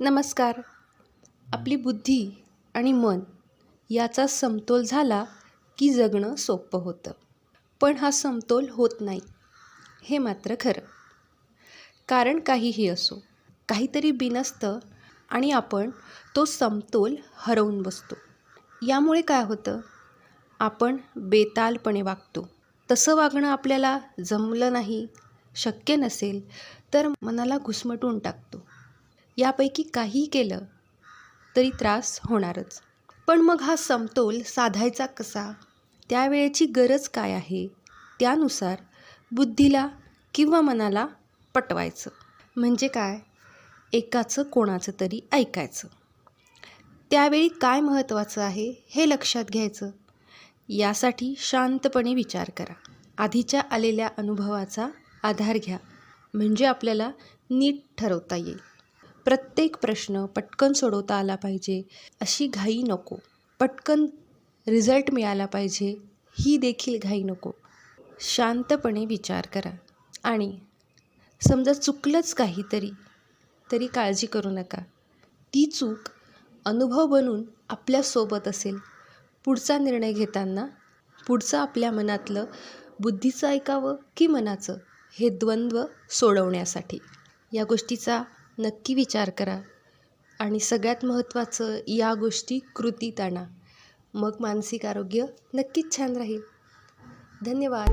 नमस्कार. आपली बुद्धी आणि मन याचा समतोल झाला की जगणं सोपं होतं. पण हा समतोल होत नाही. हे मात्र खरं. कारण काहीही असो काहीतरी बिनसतं आणि आपण तो समतोल हरवून बसतो. यामुळे काय होतं? आपण बेतालपणे वागतो. तसं वागणं आपल्याला जमलं नाही शक्य नसेल तर मनाला घुसमटून टाकतो. यापैकी काही केलं तरी त्रास होणारच. पण मग हा समतोल साधायचा कसा? त्यावेळेची गरज काय आहे? त्यानुसार बुद्धीला किंवा मनाला पटवायचं. म्हणजे काय? एकाचं कोणाचं तरी ऐकायचं. त्यावेळी काय महत्त्वाचं आहे हे लक्षात घ्यायचं. यासाठी शांतपणे विचार करा. आधीच्या आलेल्या अनुभवाचा आधार घ्या. म्हणजे आपल्याला नीट ठरवता येईल. प्रत्येक प्रश्न पटकन सोडवता आला पाहिजे. अशी घाई नको. पटकन रिझल्ट मिळाला पाहिजे. ही देखील घाई नको. शांतपणे विचार करा. आणि समजा चुकलंच काहीतरी तरी काळजी करू नका. ती चूक अनुभव बनून आपल्यासोबत असेल. पुढचा निर्णय घेताना पुढचं आपल्या मनातलं बुद्धीचं ऐकावं की मनाचं हे द्वंद्व सोडवण्यासाठी. या गोष्टीचा नक्की विचार करा. आणि सगळ्यात महत्त्वाचं या गोष्टी कृतीत आणा. मग मानसिक आरोग्य नक्कीच छान राहील. धन्यवाद.